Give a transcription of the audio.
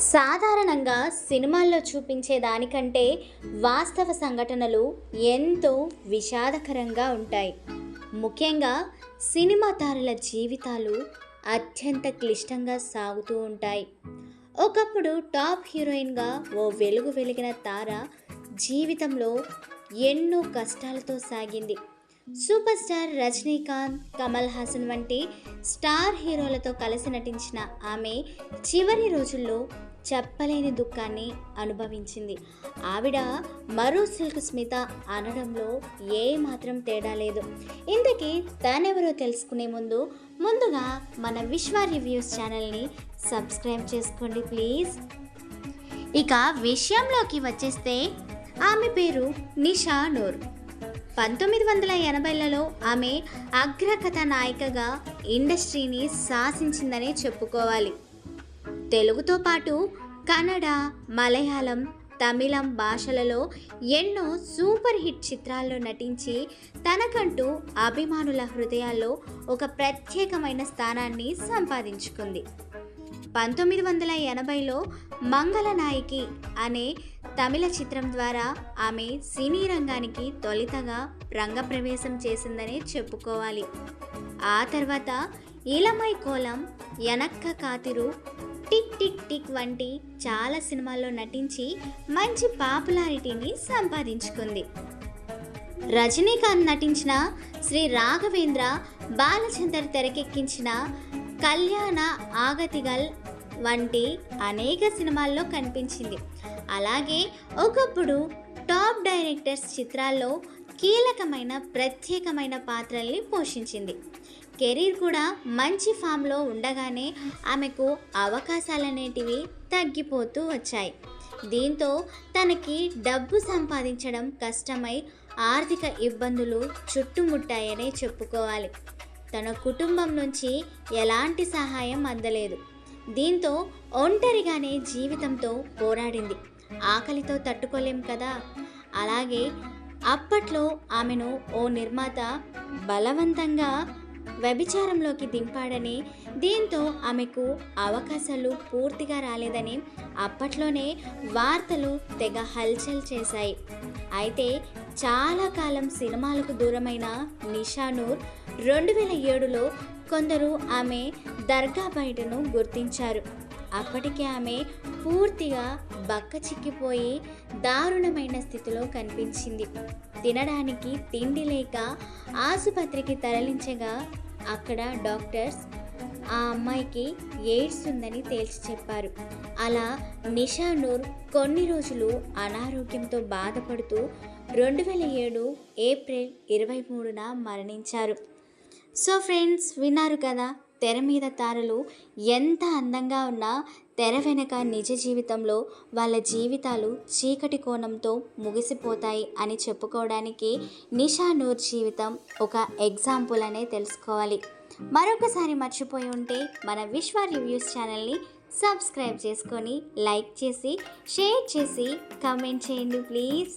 సాధారణంగా సినిమాల్లో చూపించే దానికంటే వాస్తవ సంఘటనలు ఎంతో విషాదకరంగా ఉంటాయి. ముఖ్యంగా సినిమా తారల జీవితాలు అత్యంత క్లిష్టంగా సాగుతూ ఉంటాయి. ఒకప్పుడు టాప్ హీరోయిన్గా ఓ వెలుగు వెలిగిన తార జీవితంలో ఎన్నో కష్టాలతో సాగింది. సూపర్ స్టార్ రజనీకాంత్ కమల్ హాసన్ వంటి స్టార్ హీరోలతో కలిసి నటించిన ఆమె చివరి రోజుల్లో చెప్పలేని దుఃఖాన్ని అనుభవించింది. ఆవిడ మరో సిల్క్ స్మిత అనడంలో ఏ మాత్రం తేడా లేదు. ఇంతకీ తానెవరో తెలుసుకునే ముందు ముందుగా మన విశ్వ రివ్యూస్ ఛానల్ని సబ్స్క్రైబ్ చేసుకోండి ప్లీజ్. ఇక విషయంలోకి వచ్చేస్తే ఆమె పేరు నిషా నూర్. పంతొమ్మిది వందల ఎనభైలలో ఆమె అగ్రకథ నాయికగా ఇండస్ట్రీని శాసించిందనే చెప్పుకోవాలి. తెలుగుతో పాటు కన్నడ మలయాళం తమిళం భాషలలో ఎన్నో సూపర్ హిట్ చిత్రాల్లో నటించి తనకంటూ అభిమానుల హృదయాల్లో ఒక ప్రత్యేకమైన స్థానాన్ని సంపాదించుకుంది. పంతొమ్మిది వందల ఎనభైలో మంగళనాయకి అనే తమిళ చిత్రం ద్వారా ఆమె సినీ రంగానికి తొలితగా రంగప్రవేశం చేసిందనే చెప్పుకోవాలి. ఆ తర్వాత Ilamai Kolam Enakka Kaathiru Tik Tik Tik వంటి చాలా సినిమాల్లో నటించి మంచి పాపులారిటీని సంపాదించుకుంది. రజనీకాంత్ నటించిన శ్రీ రాఘవేంద్ర బాలచందర్ తెరకెక్కించిన కళ్యాణ ఆగతిగల్ వంటి అనేక సినిమాల్లో కనిపించింది. అలాగే ఒకప్పుడు టాప్ డైరెక్టర్స్ చిత్రాల్లో కీలకమైన ప్రత్యేకమైన పాత్రల్ని పోషించింది. కెరీర్ కూడా మంచి ఫామ్లో ఉండగానే ఆమెకు అవకాశాలనేటివి తగ్గిపోతూ వచ్చాయి. దీంతో తనకి డబ్బు సంపాదించడం కష్టమై ఆర్థిక ఇబ్బందులు చుట్టుముట్టాయనే చెప్పుకోవాలి. తన కుటుంబం నుంచి ఎలాంటి సహాయం అందలేదు. దీంతో ఒంటరిగానే జీవితంతో పోరాడింది. ఆకలితో తట్టుకోలేం కదా? అలాగే అప్పట్లో ఆమెను ఓ నిర్మాత బలవంతంగా వ్యభిచారంలోకి దింపాడని దీంతో ఆమెకు అవకాశాలు పూర్తిగా రాలేదని అప్పట్లోనే వార్తలు తెగ హల్చల్ చేశాయి. అయితే చాలా కాలం సినిమాలకు దూరమైన నిషానూర్ రెండు వేల ఏడులో కొందరు ఆమె దర్గా బయటను గుర్తించారు. అప్పటికే ఆమె పూర్తిగా బక్క చిక్కిపోయి దారుణమైన స్థితిలో కనిపించింది. తినడానికి తిండి లేక ఆసుపత్రికి తరలించగా అక్కడ డాక్టర్స్ ఆ అమ్మాయికి ఎయిడ్స్ ఉందని తేల్చి చెప్పారు. అలా నిషా నూర్ కొన్ని రోజులు అనారోగ్యంతో బాధపడుతూ రెండు వేల ఏడు ఏప్రిల్ ఇరవై మూడున మరణించారు. సో ఫ్రెండ్స్ విన్నారు కదా? తెర మీద తారలు ఎంత అందంగా ఉన్నా తెర వెనక నిజ జీవితంలో వాళ్ళ జీవితాలు చీకటి కోణంతో ముగిసిపోతాయి అని చెప్పుకోవడానికి నిషా నూర్ జీవితం ఒక ఎగ్జాంపుల్ అనే తెలుసుకోవాలి. మరొకసారి మర్చిపోయి ఉంటే మన విశ్వ రివ్యూస్ ఛానల్ని సబ్స్క్రైబ్ చేసుకొని లైక్ చేసి షేర్ చేసి కమెంట్ చేయండి ప్లీజ్.